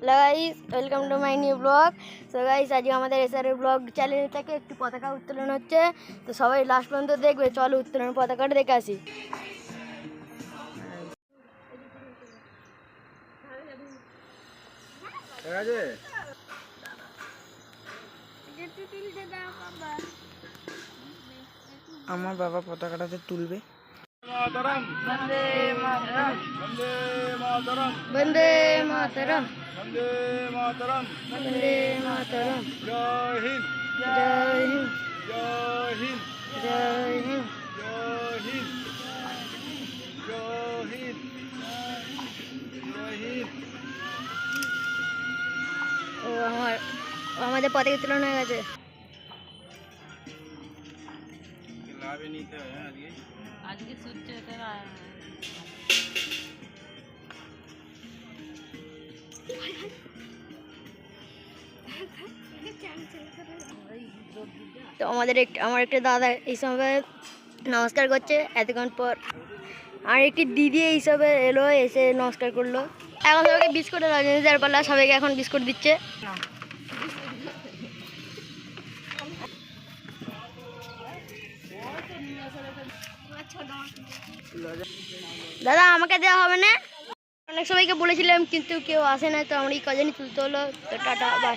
Hello guys welcome to my new blog so guys আজকে আমাদের এসআরের blog channel থেকে একটি পতাকা উত্তোলন হচ্ছে। তো সবাই লাস্ট পর্যন্ত দেখবে চলো উত্তোলন পতাকাটা দেখে আসি। আমার বাবা পতাকাটাতে তুলবে। মাতরম বন্দে মাতরম। বন্দে মাতরম বন্দে মাতরম বন্দে মাতরম বন্দে মাতরম জয় হিন্দ জয় হিন্দ জয় হিন্দ জয় হিন্দ জয় হিন্দ জয় হিন্দ জয় হিন্দ ও আমার ও আমাদের পতাকা উত্তোলন হয়ে গেছে লাভে নিতে তো আমাদের একটা আমার একটা দাদা এই সময় নমস্কার করছে, এতক্ষণ পর আর একটি দিদি এই সবে এলো, এসে নমস্কার করল। এখন সবাইকে বিস্কুটের রজনী দেওয়ার পাল্লা সবাইকে এখন বিস্কুট দিচ্ছে। দাদা, আমাকে দেওয়া হবে না? অনেক সবাইকে বলেছিলাম, কিন্তু কেউ আসে না তো আমার এই কজনই তুলতে হলো, তো টাটা বাই